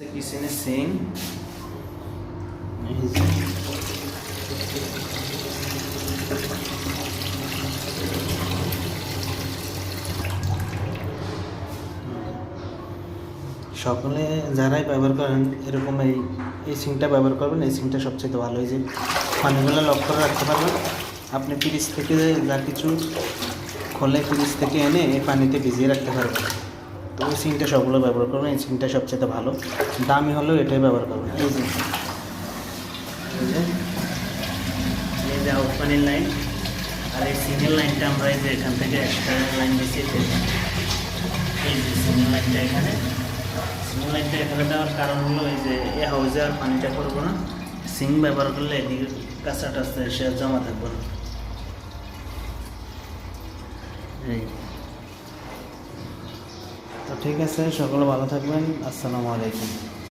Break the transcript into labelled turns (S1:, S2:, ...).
S1: সকলে যারাই ব্যবহার করেন, এরকম এই এই সিংটা ব্যবহার করবেন, এই সিংটা সবচেয়ে ভালো যে পানিগুলো লক করে রাখতে পারবেন। আপনি ফ্রিজ থেকে যা কিছু খোলে ফ্রিজ থেকে এনে এই পানিতে ভিজিয়ে রাখতে পারবেন। তো ওই সিংটা সবগুলো ব্যবহার করবেন, এই সিংটা সবচেয়ে ভালো। দামি হলেও এটাই ব্যবহার করবেন। এই লাইন আর এই সিঙ্গেল লাইনটা আমরা এই যে এখান থেকে এক্সট্রা লাইন দিচ্ছি, এই যে সিঙ্গেল লাইনটা এখানে। সিঙ্গেল লাইনটা এখানে দেওয়ার কারণ হলো এই যে এ হাউজে আর পানিটা করব না। সিং ব্যবহার করলে এদিকে কাঁচা টাচা এসে জমা থাকবে না। এই। ঠিক আছে সকলে ভালো থাকবেন। আসসালামু আলাইকুম।